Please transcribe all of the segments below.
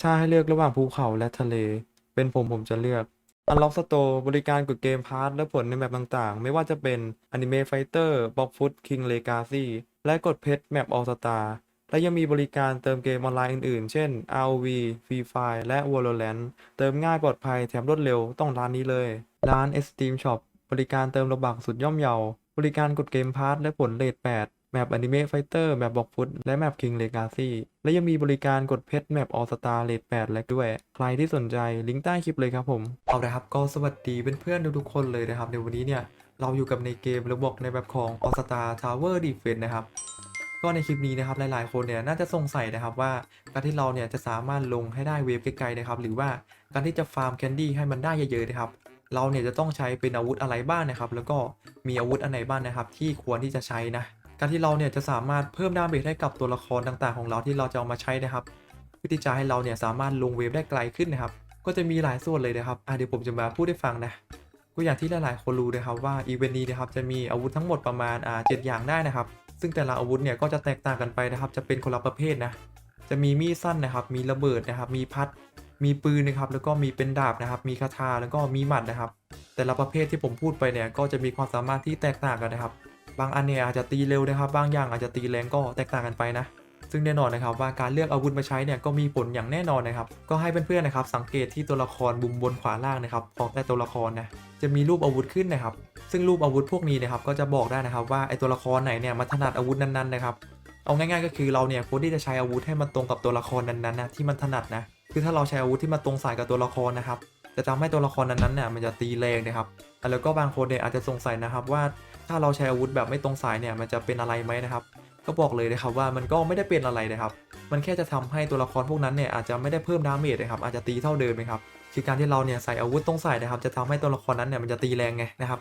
ถ้าให้เลือกระหว่างภูเขาและทะเล เป็นผมผมจะเลือก Unlock Store บริการกดเกมพาร์ทและผลในแมปต่างๆ ไม่ว่าจะเป็น Anime Fighter, Block Foot, King Legacy และกดเพชรแมป All Star และยังมีบริการเติมเกมออนไลน์อื่นๆ เช่น ROV, Free Fire และ Valorant เติมง่ายปลอดภัยแถมรวดเร็วต้องร้านนี้เลย ร้าน Steam Shop บริการเติมระบักสุดย่อมเยา บริการกดเกมพาร์ทและผลเลท8 แมป Anime Fighter แมป Block Foot และแมป King Legacy และยังมีบริการกดเพชรแมป All Star เลท8และด้วย ใครที่สนใจลิงก์ใต้คลิปเลยครับผมเอาละครับก็สวัสดีเพื่อนๆทุกๆคนเลยนะครับ ในวันนี้เนี่ย เราอยู่กับในเกมระบบในแบบของ All Star Tower Defense นะครับก็ในคลิปนี้นะครับหลายๆ คนเนี่ยน่าจะสงสัยนะครับว่าการที่เราเนี่ยจะสามารถลงให้ได้เวฟไกลๆนะครับหรือว่าการที่จะฟาร์มแคนดี้ให้มันได้เยอะๆนะครับเราเนี่ยจะต้องใช้เป็นอาวุธอะไรบ้างนะครับ แล้วก็มีอาวุธอันไหนบ้างนะครับ ที่ควรที่จะใช้นะ การที่เราเนี่ยจะสามารถเพิ่มดาเมจให้กับตัวละครต่างๆ ของเราที่เราจะเอามาใช้นะครับเพื่อที่จะให้เราเนี่ยสามารถลงเวฟได้ไกลขึ้นนะครับ ก็จะมีหลายส่วนเลยนะครับอะเดี๋ยวผมจะมาพูดให้ฟังนะก็อย่างที่หลายๆคนรู้นะครับว่าอีเวนต์นี้นะครับจะมีอาวุธทั้งหมดประมาณอ่าเจ็ดอย่างได้นะครับ ซึ่งแต่ละอาวุธเนี่ยก็จะแตกต่างกันไปนะครับ จะเป็นคนละประเภทนะจะมีมีดสั้นนะครับ มีระเบิดนะครับ มีพัด มีปืนนะครับ แล้วก็มีเป็นดาบนะครับ มีคาถาแล้วก็มีหมัดนะครับ แต่ละประเภทที่ผมพูดไปเนี่ยก็จะมีความสามารถที่แตกต่างกันนะครับ บางอันเนี่ยอาจจะตีเร็วนะครับ บางอย่างอาจจะตีแรงก็แตกต่างกันไปนะ ซึ่งแน่นอนนะครับว่าการเลือกอาวุธมาใช้เนี่ยก็มีผลอย่างแน่นอนนะครับ ก็ให้เพื่อนๆนะครับ สังเกตที่ตัวละครมุมบนขวาล่างนะครับของแต่ตัวละครนะจะมีรูปอาวุธขึ้นนะครับ ซึ่งรูปอาวุธพวกนี้นะครับก็จะบอกได้นะครับว่าไอตัวละครไหนเนี่ยมันถนัดอาวุธนั้นๆนะครับ เอาง่ายๆก็คือเราเนี่ยควรที่จะใช้อาวุธให้มันตรงกับตัวละครนั้นๆนะที่มันถนัดนะคือถ้าเราใช้อาวุธที่มันตรงสายกับตัวละครนะครับจะทำให้ตัวละครนั้นๆเนี่ยมันจะตีแรงนะครับ แล้วก็บางคนเนี่ยอาจจะสงสัยนะครับว่า ถ้าเราใช้อาวุธแบบไม่ตรงสายเนี่ยมันจะเป็นอะไรไหมนะครับ ก็บอกเลยนะครับว่ามันก็ไม่ได้เป็นอะไรนะครับ มันแค่จะทำให้ตัวละครพวกนั้นเนี่ยอาจจะไม่ได้เพิ่มดาเมจนะครับอาจจะตีเท่าเดิมนะครับคือการที่เราเนี่ยใส่อาวุธตรงสายนะครับ จะทำให้ตัวละครนั้นเนี่ยมันจะตีแรงไงนะครับ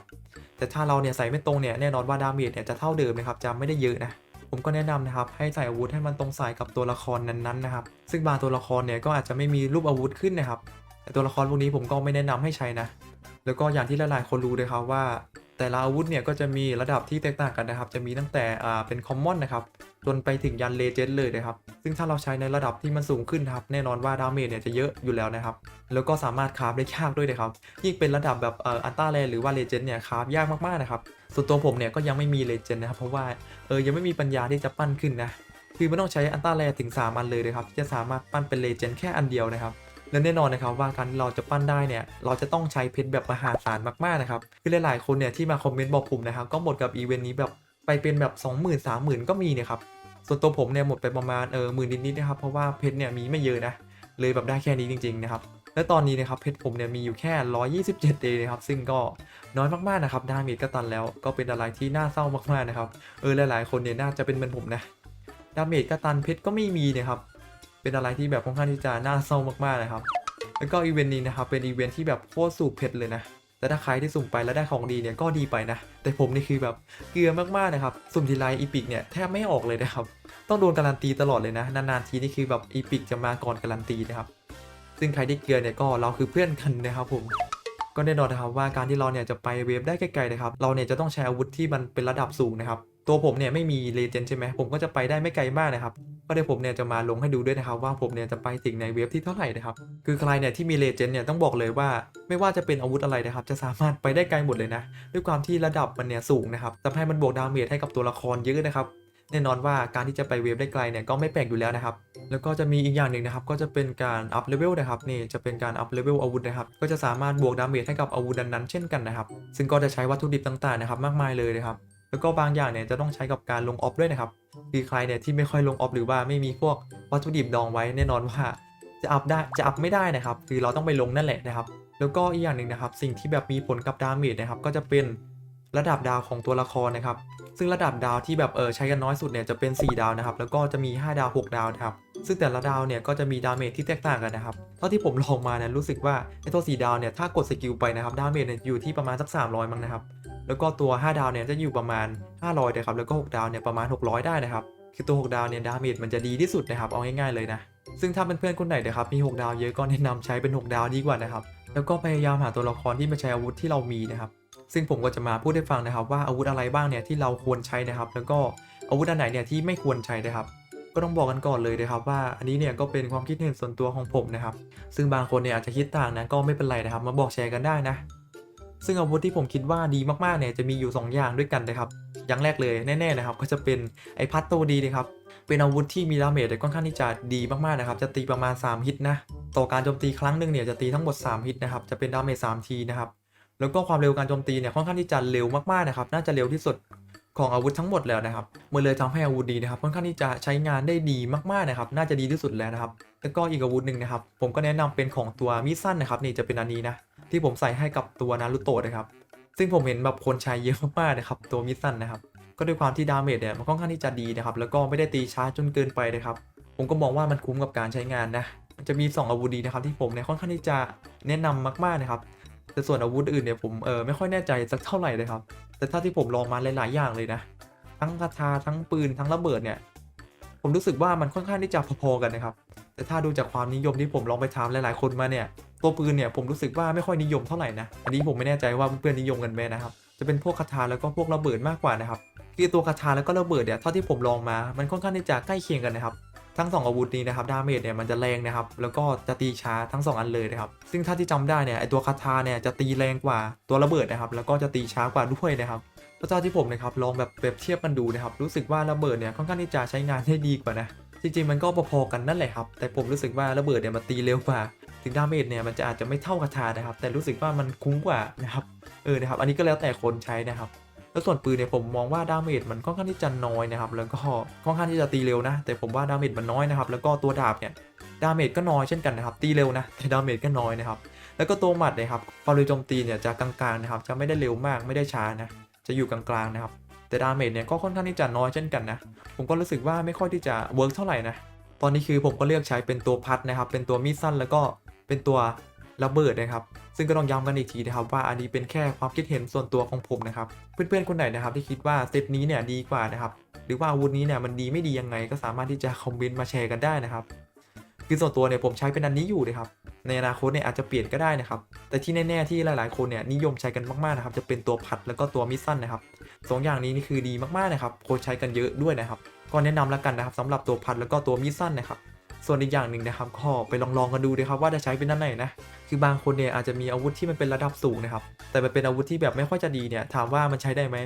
แต่ถ้าเราเนี่ยใส่ไม่ตรงเนี่ยแน่นอนว่าดาเมจเนี่ยจะเท่าเดิมนะครับจะไม่ได้เยอะนะผมก็แนะนำนะครับให้ใส่อาวุธให้มันตรงสายกับตัวละครนั้นๆนะครับ ซึ่งบางตัวละครเนี่ยก็อาจจะไม่มีรูปอาวุธขึ้นนะครับ แต่ตัวละครพวกนี้ผมก็ไม่แนะนำให้ใช้นะ แล้วก็อย่างที่หลายๆคนรู้เลยครับว่า แต่ละอาวุธเนี่ยก็จะมีระดับที่แตกต่างกันนะครับ จะมีตั้งแต่อ่าเป็นคอมมอนนะครับ จนไปถึงยันเลเจนด์เลยนะครับ ซึ่งถ้าเราใช้ในระดับที่มันสูงขึ้นครับ แน่นอนว่าดาเมจเนี่ยจะเยอะอยู่แล้วนะครับ แล้วก็สามารถคราฟได้ยากด้วยนะครับ ยิ่งเป็นระดับแบบเอ่ออันต้าแลหรือว่าเลเจนด์เนี่ยคราฟยากมากๆนะครับ ส่วนตัวผมเนี่ยก็ยังไม่มีเลเจนด์นะครับ เพราะว่าเออยังไม่มีปัญญาที่จะปั้นขึ้นนะ คือไม่ต้องใช้อันต้าแลถึง3อันเลยนะครับที่จะสามารถปั้นเป็นเลเจนด์แค่อันเดียวนะครับ และแน่นอนนะครับว่าการที่เราจะปั้นได้เนี่ยเราจะต้องใช้เพชรแบบมหาศาลมากๆนะครับคือหลายๆคนเนี่ยที่มาคอมเมนต์บอกผมนะครับก็หมดกับอีเวนต์นี้แบบไปเป็นแบบ 20,000 30,000 ก็มีเนี่ยครับส่วนตัวผมเนี่ยหมดไปประมาณเออหมื่นนิดๆนะครับเพราะว่าเพชรเนี่ยมีไม่เยอะนะเลยแบบได้แค่นี้จริงๆนะครับและตอนนี้นะครับเพชรผมเนี่ยมีอยู่แค่ 127เองนะครับซึ่งก็น้อยมากๆนะครับดาเมจก็ตันแล้วก็เป็นอะไรที่น่าเศร้ามากๆนะครับเออหลายๆคนเนี่ยน่าจะเป็นเหมือนผมนะดาเมจก็ตันเพชรก็ไม่มีเนี่ยครับ เป็นอะไรที่แบบค่อนข้างที่จะน่าเศร้ามากๆนะครับ แล้วก็อีเวนต์นี้นะครับเป็นอีเวนต์ที่แบบโคตรสูบเพชรเลยนะแต่ถ้าใครที่สุ่มไปแล้วได้ของดีเนี่ยก็ดีไปนะ แต่ผมนี่คือแบบเกลือมากๆนะครับ สุ่มทีไรอีพิกเนี่ยแทบไม่ออกเลยนะครับ ต้องโดนการันตีตลอดเลยนะ นานๆทีนี่คือแบบอีพิกจะมาก่อนการันตีนะครับ ซึ่งใครที่เกลือเนี่ยก็เราคือเพื่อนกันนะครับผม ก็แน่นอนนะครับว่าการที่เราเนี่ยจะไปเวฟได้ไกลๆนะครับ เราเนี่ยจะต้องใช้อาวุธที่มันเป็นระดับสูงนะครับ ตัวผมเนี่ยไม่มีเลเจนด์ใช่ไหมผมก็จะไปได้ไม่ไกลมากนะครับก็เดี๋ยวผมเนี่ยจะมาลงให้ดูด้วยนะครับ ว่าผมเนี่ยจะไปถึงในเวฟที่เท่าไหร่นะครับ คือใครเนี่ยที่มีเลเจนด์เนี่ยต้องบอกเลยว่าไม่ว่าจะเป็นอาวุธอะไรนะครับ จะสามารถไปได้ไกลหมดเลยนะ ด้วยความที่ระดับมันเนี่ยสูงนะครับทำให้มันบวกดาเมจให้กับตัวละครเยอะนะครับแน่นอนว่าการที่จะไปเวฟได้ไกลเนี่ยก็ไม่แปลกอยู่แล้วนะครับ แล้วก็จะมีอีกอย่างหนึ่งนะครับ ก็จะเป็นการอัพเลเวลนะครับนี่จะเป็นการอัพเลเวลอาวุธนะครับ ก็จะสามารถบวกดาเมจให้กับอาวุธนั้นๆเช่นกันนะครับ ซึ่งก็จะใช้วัตถุดิบต่างๆนะครับ มากมายเลยนะครับ แล้วก็บางอย่างเนี่ยจะต้องใช้กับการลงออฟด้วยนะครับคือใครเนี่ยที่ไม่ค่อยลงออฟหรือว่าไม่มีพวกวัตถุดิบดองไว้แน่นอนว่าจะอัพได้จะอัพไม่ได้นะครับ คือเราต้องไปลงนั่นแหละนะครับ แล้วก็อีกอย่างหนึ่งนะครับ สิ่งที่แบบมีผลกับดาเมจนะครับ ก็จะเป็นระดับดาวของตัวละครนะครับ ซึ่งระดับดาวที่แบบเออใช้กันน้อยสุดเนี่ยจะเป็น 4 ดาวนะครับ แล้วก็จะมี 5 ดาว 6 ดาวนะครับ ซึ่งแต่ละดาวเนี่ยก็จะมีดาเมจที่แตกต่างกันนะครับ เท่าที่ผมลองมาเนี่ยรู้สึกว่าไอ้ตัว 4 ดาวเนี่ยถ้ากดสกิลไปนะครับ ดาเมจเนี่ยอยู่ที่ประมาณสัก 300 มั้งนะครับ แล้วก็ตัว 5 ดาวเนี่ยจะอยู่ประมาณ 500นะครับแล้วก็ 6 ดาวเนี่ยประมาณ 600 ได้นะครับคือตัว 6 ดาวเนี่ยดาเมจมันจะดีที่สุดนะครับเอาง่ายๆเลยนะซึ่งถ้าเป็นเพื่อนๆคนไหนนะครับมี 6 ดาวเยอะก็แนะนำใช้เป็น 6 ดาวดีกว่านะครับแล้วก็พยายามหาตัวละครที่มาใช้อาวุธที่เรามีนะครับซึ่งผมก็จะมาพูดให้ฟังนะครับ ว่าอาวุธอะไรบ้างเนี่ยที่เราควรใช้นะครับ แล้วก็อาวุธอันไหนเนี่ยที่ไม่ควรใช้นะครับก็ต้องบอกกันก่อนเลยนะครับว่าอันนี้เนี่ยก็เป็นความคิดเห็นส่วนตัวของผมนะครับ ซึ่งบางคนเนี่ยอาจจะคิดต่างนะก็ไม่เป็นไรนะครับ มาบอกแชร์กันได้นะ ซึ่งอาวุธที่ผมคิดว่าดีมากๆเนี่ยจะมีอยู่ 2 อย่างด้วยกันนะครับ อย่างแรกเลยแน่ๆนะครับก็จะเป็นไอพัดตัวดีนะครับ เป็นอาวุธที่มีดาเมจค่อนข้างที่จะดีมากๆนะครับ จะตีประมาณ 3 ฮิตนะ ต่อการโจมตีครั้งหนึ่งเนี่ยจะตีทั้งหมด 3 ฮิตนะครับ จะเป็นดาเมจ3ทีนะครับ แล้วก็ความเร็วการโจมตีเนี่ยค่อนข้างที่จะเร็วมากๆนะครับ น่าจะเร็วที่สุดของอาวุธทั้งหมดแล้วนะครับมันเลยทำให้อาวุธดีนะครับค่อนข้างที่จะใช้งานได้ดีมากๆนะครับ น่าจะดีที่สุดแล้วนะครับ แล้วก็อีกอาวุธหนึ่งนะครับ ผมก็แนะนำเป็นของตัวมิสั้นนะครับ นี่จะเป็นอันนี้นะ ที่ผมใส่ให้กับตัวนารูโตะนะครับ ซึ่งผมเห็นแบบคนใช้เยอะมากๆนะครับ ตัวมิสซันนะครับ ก็ด้วยความที่ดาเมจเนี่ยมันค่อนข้างที่จะดีนะครับ แล้วก็ไม่ได้ตีช้าจนเกินไปนะครับ ผมก็มองว่ามันคุ้มกับการใช้งานนะ มันจะมี 2 อาวุธดีนะครับที่ผมเนี่ยค่อนข้างที่จะแนะนำมากๆนะครับ แต่ส่วนอาวุธอื่นเนี่ยผมเออไม่ค่อยแน่ใจสักเท่าไหร่เลยครับ แต่ถ้าที่ผมลองมาหลายๆอย่างเลยนะ ทั้งคาถาทั้งปืนทั้งระเบิดเนี่ยผมรู้สึกว่ามันค่อนข้างที่จะพอๆกันนะครับ แต่ถ้าดูจากความนิยมที่ผมลองไปถามหลายๆคนมาเนี่ย ตัวปืนเนี่ยผมรู้สึกว่าไม่ค่อยนิยมเท่าไหร่นะ อันนี้ผมไม่แน่ใจว่าเพื่อนนิยมกันไหมนะครับ จะเป็นพวกคาถาแล้วก็พวกระเบิดมากกว่านะครับ คือตัวคาถาแล้วก็ระเบิดเนี่ยเท่าที่ผมลองมา มันค่อนข้างที่จะใกล้เคียงกันนะครับ ทั้ง 2 อาวุธนี้นะครับ ดาเมจเนี่ยมันจะแรงนะครับ แล้วก็จะตีช้าทั้ง 2 อันเลยนะครับ ซึ่งถ้าที่จำได้เนี่ยไอตัวคาถาเนี่ยจะตีแรงกว่าตัวระเบิดนะครับ แล้วก็จะตีช้ากว่าด้วยนะครับพระเจ้าที่ผมนะครับลองแบบเปรียบเทียบกันดูนะครับ รู้สึกว่าระเบิดเนี่ยค่อนข้างที่จะใช้งานได้ดีกว่านะ จริงๆมันก็พอๆกันนั่นแหละครับ แต่ผมรู้สึกว่าระเบิดเนี่ยมันตีเร็วกว่า ถึงดาเมจเนี่ยมันจะอาจจะไม่เท่าคาถานะครับ แต่รู้สึกว่ามันคุ้มกว่านะครับเออนะครับ อันนี้ก็แล้วแต่คนใช้นะครับแล้วส่วนปืนเนี่ยผมมองว่าดาเมจมันค่อนข้างที่จะน้อยนะครับ แล้วก็ค่อนข้างที่จะตีเร็วนะ แต่ผมว่าดาเมจมันน้อยนะครับ แล้วก็ตัวดาบเนี่ยดาเมจก็น้อยเช่นกันนะครับ ตีเร็วนะแต่ดาเมจก็น้อยนะครับ แล้วก็ตัวหมัดนี่ยครับความเร็วโจมตีเนี่ยจะกลางๆนะครับ จะไม่ได้เร็วมากไม่ได้ช้านะ จะอยู่กลางๆนะครับ แต่ดาเมจเนี่ยก็ค่อนข้างที่จะน้อยเช่นกันนะ ผมก็รู้สึกว่าไม่ค่อยที่จะเวิร์กเท่าไหร่นะ ตอนนี้คือผมก็เลือกใช้เป็นตัวพัดนะครับ เป็นตัวมีดสั้นแล้วก็ เป็นตัวระเบิดนะครับ ซึ่งก็ต้องย้ำกันอีกทีนะครับ ว่าอันนี้เป็นแค่ความคิดเห็นส่วนตัวของผมนะครับ เพื่อนๆคนไหนนะครับ ที่คิดว่าเซตนี้เนี่ยดีกว่านะครับ หรือว่าอาวุธนี้เนี่ยมันดีไม่ดียังไง ก็สามารถที่จะคอมเมนต์มาแชร์กันได้นะครับคือส่วนตัวเนี่ยผมใช้เป็นอันนี้อยู่นะครับ ในอนาคตเนี่ยอาจจะเปลี่ยนก็ได้นะครับ แต่ที่แน่ๆที่หลายๆคนเนี่ยนิยมใช้กันมากๆนะครับ จะเป็นตัวพัดแล้วก็ตัวมิดสั้นนะครับสองอย่างนี้นี่คือดีมากๆนะครับคนใช้กันเยอะด้วยนะครับ ก็แนะนำแล้วกันนะครับสำหรับตัวพัดแล้วก็ตัวมีดสั้นนะครับ ส่วนอีกอย่างหนึ่งนะครับก็ไปลองๆกันดูนะครับว่าจะใช้เป็นด้านไหนนะคือบางคนเนี่ยอาจจะมีอาวุธที่มันเป็นระดับสูงนะครับแต่มันเป็นอาวุธที่แบบไม่ค่อยจะดีเนี่ยถามว่ามันใช้ได้ไหม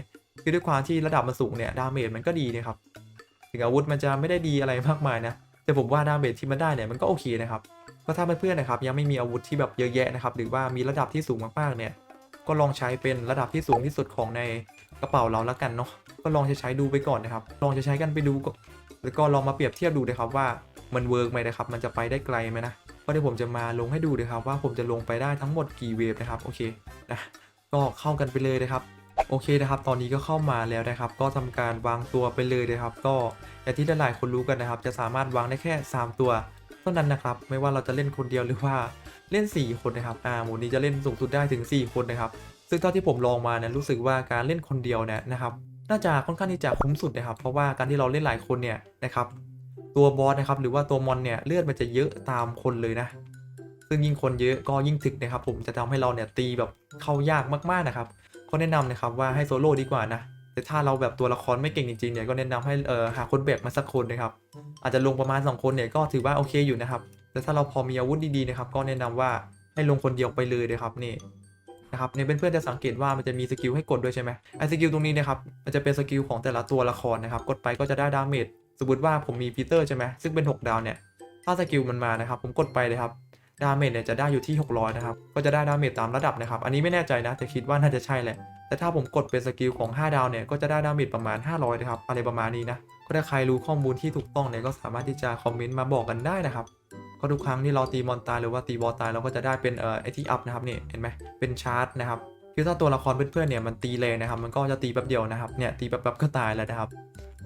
คือด้วยความที่ระดับมันสูงเนี่ยดาเมจมันก็ดีนะครับถึงอาวุธมันจะไม่ได้ดีอะไรมากมายนะแต่ผมว่าดาเมจที่มันได้เนี่ยมันก็โอเคนะครับก็ถ้าเพื่อนๆนะครับยังไม่มีอาวุธที่แบบเยอะแยะนะครับหรือว่ามีระดับที่สูงมากๆเนี่ยก็ลองใช้เป็นระดับที่สูงที่สุดของในกระเป๋าเราแล้วกันเนาะก็ลองใช้ดูไปก่อนนะครับ ลองใช้กันไปดูแล้วก็ลองมาเปรียบเทียบดูนะครับว่า มันเวิร์กไหมนะครับ มันจะไปได้ไกลไหมนะก็เดี๋ยวผมจะมาลงให้ดูนะครับว่าผมจะลงไปได้ทั้งหมดกี่เวฟนะครับ โอเคนะก็เข้ากันไปเลยนะครับโอเคนะครับ ตอนนี้ก็เข้ามาแล้วนะครับ ก็ทำการวางตัวไปเลยนะครับ ก็อย่างที่หลายๆคนรู้กันนะครับ จะสามารถวางได้แค่ 3 ตัวเท่านั้นนะครับ ไม่ว่าเราจะเล่นคนเดียวหรือว่าเล่น 4 คนนะครับ อ่าหมูนี้จะเล่นสูงสุดได้ถึง 4 คนนะครับ ซึ่งเท่าที่ผมลองมาเนี่ยรู้สึกว่าการเล่นคนเดียวเนี่ยนะครับ น่าจะค่อนข้างที่จะคุ้มสุดนะครับ เพราะว่าการที่เราเล่นหลายคนเนี่ยนะครับ ตัวบอสนะครับหรือว่าตัวมอนเนี่ยเลือดมันจะเยอะตามคนเลยนะ ซึ่งยิ่งคนเยอะก็ยิ่งถึกนะครับ ผมจะทำให้เราเนี่ยตีแบบเข้ายากมากๆนะครับก็แนะนำนะครับว่าให้โซโล่ดีกว่านะแต่ถ้าเราแบบตัวละครไม่เก่งจริงๆเนี่ยก็แนะนำให้เออหาคนแบกมาสักคนนะครับ อาจจะลงประมาณ 2 คนเนี่ยก็ถือว่าโอเคอยู่นะครับแต่ถ้าเราพอมีอาวุธดีๆนะครับ ก็แนะนำว่าให้ลงคนเดียวไปเลยนะครับนี่นะครับเนี่ยเพื่อนๆจะสังเกตว่ามันจะมีสกิลให้กดด้วยใช่ไหมไอ้สกิลตรงนี้นะครับมันจะเป็นสกิลของแต่ละตัวละครนะครับ กดไปก็จะได้ดาเมจ มมติว่าผมมีปีเตอร์ใช่ไหมซึ่งเป็น 6 ดาวเนี่ย ถ้าสกิลมันมานะครับ ผมกดไปเลยครับ ดาเมจเนี่ยจะได้อยู่ที่ 600 นะครับ ก็จะได้ดาเมจตามระดับนะครับ อันนี้ไม่แน่ใจนะ แต่คิดว่าน่าจะใช่แหละ แต่ถ้าผมกดเป็นสกิลของ 5 ดาวเนี่ย ก็จะได้ดาเมจประมาณ 500 นะครับ อะไรประมาณนี้นะ ก็ถ้าใครรู้ข้อมูลที่ถูกต้องเนี่ย ก็สามารถที่จะคอมเมนต์มาบอกกันได้นะครับ ก็ทุกครั้งที่เราตีมอนตายหรือว่าตีบอสตายเราก็จะได้เป็นเอ่อไอที่อัพนะครับนี่ เห็นไหมเป็นชาร์จนะครับคือถ้าตัวละครเพื่อนๆเนี่ยมันตีแรงนะครับ มันก็จะตีแป๊บเดียวนะครับ เนี่ยตีแป๊บๆก็ตายแล้วนะครับ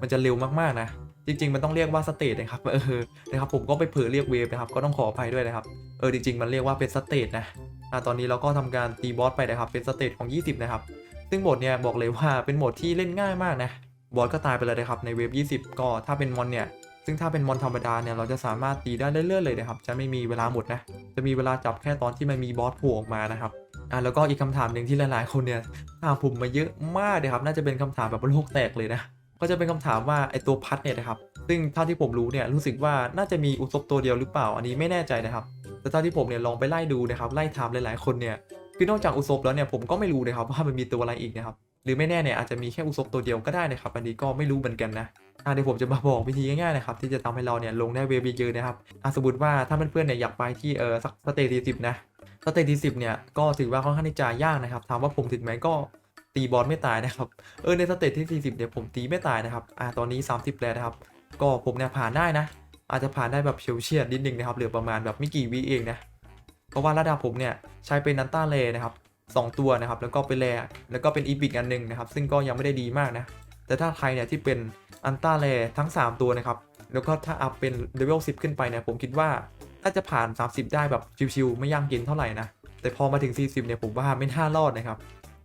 มันจะเร็วมากๆนะ จริง ๆ มันต้องเรียกว่าสเตทนะครับเออนะครับผมก็ไปเผลอเรียกเวฟนะครับก็ต้องขออภัยด้วยนะครับเออจริง ๆ มันเรียกว่าเป็นสเตทนะอะตอนนี้เราก็ทำการตีบอสไปนะครับเป็นสเตทของ 20 นะครับ ซึ่งโหมดเนี่ยบอกเลยว่าเป็นโหมดที่เล่นง่ายมากนะบอสก็ตายไปเลยนะครับในเวฟ20 ก็ถ้าเป็นมอนเนี่ยซึ่งถ้าเป็นมอนธรรมดาเนี่ยเราจะสามารถตีได้เรื่อยๆเลยนะครับจะไม่มีเวลาหมดนะจะมีเวลาจับแค่ตอนที่มันมีบอสโผล่ออกมานะครับอะแล้วก็อีกคำถามหนึ่งที่หลายๆคนเนี่ยถามผมมาเยอะมากเลยครับน่าจะเป็นคำถามแบบโลกแตกเลยนะ ก็จะเป็นคำถามว่าไอตัวพัดเนี่ยนะครับ ซึ่งเท่าที่ผมรู้เนี่ยรู้สึกว่าน่าจะมีอุซบตัวเดียวหรือเปล่าอันนี้ไม่แน่ใจนะครับ แต่เท่าที่ผมเนี่ยลองไปไล่ดูนะครับไล่ไทม์หลายๆคนเนี่ยคือนอกจากอุซบแล้วเนี่ยผมก็ไม่รู้นะครับว่ามันมีตัวอะไรอีกนะครับหรือไม่แน่เนี่ยอาจจะมีแค่อุซบตัวเดียวก็ได้นะครับ อันนี้ก็ไม่รู้เหมือนกันนะเดี๋ยวผมจะมาบอกวิธีง่ายๆนะครับที่จะทำให้เราเนี่ยลงได้เวฟเยอะนะครับสมมติว่าถ้าเพื่อนๆเนี่ยอยากไปที่เออสักสเตจที่สิบนะสเตจที่สิบเนี่ยก็ถือว่าค่อนข้างที่จะยากนะครับถามว่าผมถึงไหมก็ ตีบอลไม่ตายนะครับเออในสเตจที่ 40 เนี่ยผมตีไม่ตายนะครับอ่าตอนนี้ 30 แล้วนะครับ ก็ผมเนี่ยผ่านได้นะ อาจจะผ่านได้แบบเฉียวเฉียดนิดนึงนะครับเหลือประมาณแบบไม่กี่วิเองนะเพราะว่าระดับผมเนี่ยใช้เป็นนันต้าเลนะครับสองตัวนะครับ แล้วก็เป็นแรแล้วก็เป็นอีพิกอันหนึ่งนะครับ ซึ่งก็ยังไม่ได้ดีมากนะ แต่ถ้าใครเนี่ยที่เป็นอันต้าเลทั้ง 3 ตัวนะครับ แล้วก็ถ้าอัพเป็นเลเวล10 ขึ้นไปเนี่ย ผมคิดว่าน่าจะผ่าน 30 ได้แบบชิวๆไม่ยากเย็นเท่าไหร่นะ แต่พอมาถึง 40 เนี่ยผมว่าไม่น่ารอดนะครับ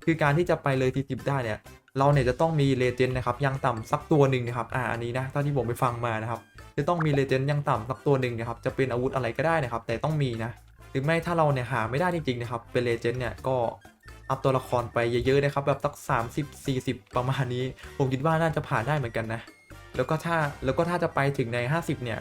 คือการที่จะไปเลย40ได้เนี่ยเราเนี่ยจะต้องมีเลเจนด์นะครับยังต่ำสักตัวหนึ่งนะครับอ่าอันนี้นะเท่าที่ผมไปฟังมานะครับจะต้องมีเลเจนด์ยังต่ำสักตัวหนึ่งนะครับจะเป็นอาวุธอะไรก็ได้นะครับ แต่ต้องมีนะหรือไม่ถ้าเราเนี่ยหาไม่ได้จริงๆนะครับเป็นเลเจนด์เนี่ยก็อัพตัวละครไปเยอะๆนะครับแบบสัก 30 40 ประมาณนี้ ผมคิดว่าน่าจะผ่านได้เหมือนกันนะแล้วก็ถ้าแล้วก็ถ้าจะไปถึงใน 50 เนี่ย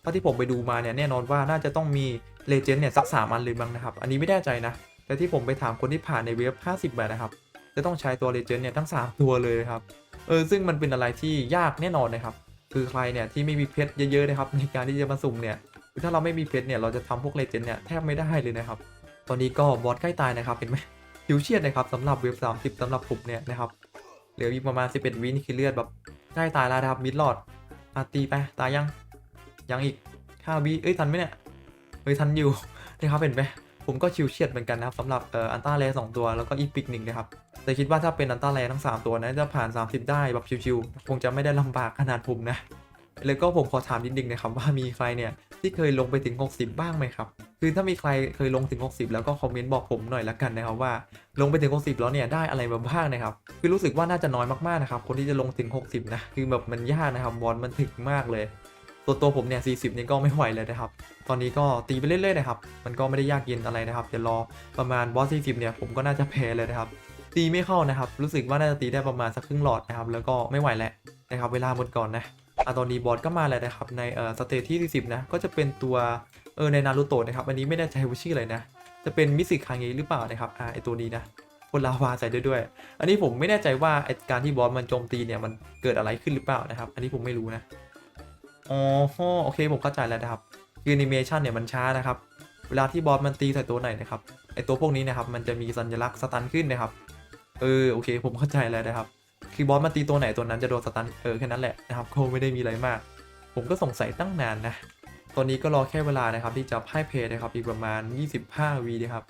เท่าที่ผมไปดูมาเนี่ยแน่นอนว่าน่าจะต้องมีเลเจนด์เนี่ยสักสามอันเลยบ้างนะครับ อันนี้ไม่แน่ใจนะ แต่ที่ผมไปถามคนที่ผ่านในเว็บ 50 บาทนะครับ จะต้องใช้ตัวเลเจนด์เนี่ยทั้ง 3 ตัวเลยครับ เออ ซึ่งมันเป็นอะไรที่ยากแน่นอนนะครับ คือใครเนี่ยที่ไม่มีเพชรเยอะๆนะครับในการที่จะมาสุ่มเนี่ย ถ้าเราไม่มีเพชรเนี่ยเราจะทำพวกเลเจนด์เนี่ยแทบไม่ได้เลยนะครับ ตอนนี้ก็บอสใกล้ตายนะครับเห็นไหมผิวเชียดนะครับสำหรับเว็บ 30สำหรับผมเนี่ยนะครับ เหลืออีกประมาณ 11 วินี่คือเลือดแบบใกล้ตายแล้วนะครับมิดหลอดอาตีไปตายยัง ยังอีก5วิเอ้ยทันไหมเนี่ย เฮ้ยทันอยู่นะครับเห็นไหม ผมก็ชิวเฉียดเหมือนกันนะครับสำหรับเอ่ออันต้าแรสองตัวแล้วก็อีพิกหนึ่งนะครับแต่คิดว่าถ้าเป็นอันต้าแรทั้ง 3 ตัวนะจะผ่าน 30 ได้แบบชิวๆคงจะไม่ได้ลำบากขนาดผมนะแล้วก็ผมขอถามนิดนึงนะครับว่ามีใครเนี่ยที่เคยลงไปถึง 60 บ้างไหมครับ คือถ้ามีใครเคยลงถึง 60 แล้วก็คอมเมนต์บอกผมหน่อยละกันนะครับว่า ลงไปถึง 60 แล้วเนี่ยได้อะไรมาบ้างนะครับคือรู้สึกว่าน่าจะน้อยมากๆนะครับคนที่จะลงถึง 60 นะคือแบบมันยากนะครับบอลมันถึกมากเลย ตัวตัวผมเนี่ย 40 นี่ก็ไม่ไหวเลยนะครับ ตอนนี้ก็ตีไปเรื่อยๆนะครับ มันก็ไม่ได้ยากเย็นอะไรนะครับ เดี๋ยวรอประมาณบอส 40 เนี่ยผมก็น่าจะแพ้เลยนะครับ ตีไม่เข้านะครับ รู้สึกว่าน่าจะตีได้ประมาณสักครึ่งหลอดนะครับ แล้วก็ไม่ไหวแล้วนะครับ เวลาหมดก่อนนะอะตอนนี้บอสก็มาแล้วนะครับ ในเอ่อสเตจที่ 40 นะ ก็จะเป็นตัวเออในนารูโตะนะครับ อันนี้ไม่แน่ใจว่าชื่ออะไรนะ จะเป็นมิสึคางเงหรือเปล่านะครับ อ่าไอตัวนี้นะคนลาวาใส่ด้วยด้วย อันนี้ผมไม่แน่ใจว่าไอการที่บอสมันโจมตีเนี่ยมันเกิดอะไรขึ้นหรือเปล่านะครับ อันนี้ผมไม่รู้นะ อ๋อโอเคผมเข้าใจแล้วนะครับคือแอนิเมชันเนี่ยมันช้านะครับ เวลาที่บอสมันตีใส่ตัวไหนนะครับไอตัวพวกนี้นะครับมันจะมีสัญลักษณ์สตันขึ้นนะครับ เออโอเค ผมเข้าใจแล้วนะครับ คือบอสมันตีตัวไหนตัวนั้นจะโดนสตันเออแค่นั้นแหละนะครับคงไม่ได้มีอะไรมาก ผมก็สงสัยตั้งนานนะตอนนี้ก็รอแค่เวลานะครับที่จะพ่ายเพย์นะครับอีกประมาณ 25วีนะครับ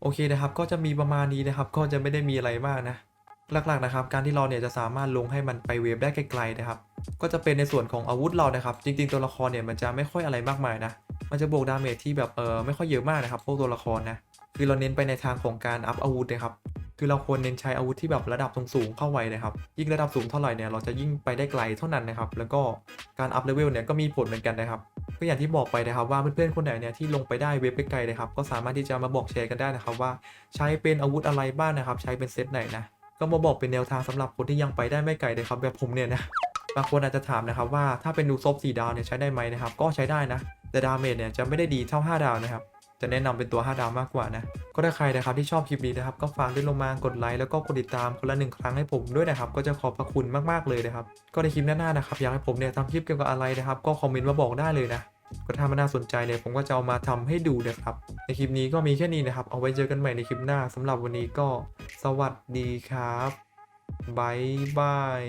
โอเคนะครับก็จะมีประมาณนี้นะครับ ก็จะไม่ได้มีอะไรมากนะ หลักๆนะครับการที่เราเนี่ยจะสามารถลงให้มันไปเวฟได้ไกลๆนะครับก็จะเป็นในส่วนของอาวุธเรานะครับ จริง ๆ ตัวละครเนี่ยมันจะไม่ค่อยอะไรมากมายนะมันจะบวกดาเมจที่แบบเออไม่ค่อยเยอะมากนะครับพวกตัวละครนะคือเราเน้นไปในทางของการอัพอาวุธนะครับคือเราควรเน้นใช้อาวุธที่แบบระดับสูงๆเข้าไว้นะครับยิ่งระดับสูงเท่าไหร่เนี่ยเราจะยิ่งไปได้ไกลเท่านั้นนะครับแล้วก็การอัพเลเวลเนี่ยก็มีผลเหมือนกันนะครับก็อย่างที่บอกไปนะครับว่าเพื่อนๆคนไหนเนี่ยที่ลงไปได้เว็บไกลๆนะครับก็สามารถที่จะมาบอกแชร์กันได้นะครับว่าใช้เป็นอาวุธอะไรบ้างนะครับ ใช้เป็นเซตไหนนะ ก็มาบอกเป็นแนวทางสำหรับคนที่ยังไปได้ไม่ไกลเลยครับแบบผมเนี่ยนะบางคนอาจจะถามนะครับว่าถ้าเป็นดูซบ4ดาวเนี่ยใช้ได้ไหมนะครับก็ใช้ได้นะ แต่ดาเมจเนี่ยจะไม่ได้ดีเท่า 5 ดาวนะครับจะแนะนำเป็นตัว 5 ดาวมากกว่านะ ก็ถ้าใครนะครับที่ชอบคลิปนี้นะครับ ก็ฝากด้วยลงมากดไลค์แล้วก็กดติดตามคนละหนึ่งครั้งให้ผมด้วยนะครับ ก็จะขอบพระคุณมากๆเลยนะครับ ก็ในคลิปหน้าๆนะครับ อยากให้ผมเนี่ยทำคลิปเกี่ยวกับอะไรนะครับ ก็คอมเมนต์มาบอกได้เลยนะ ก็ถ้ามันน่าสนใจเนี่ยผมก็จะเอามาทำให้ดูนะครับ ในคลิปนี้ก็มีแค่นี้นะครับ เอาไว้เจอกันใหม่ในคลิปหน้าสำหรับวันนี้ก็ สวัสดีครับบายบาย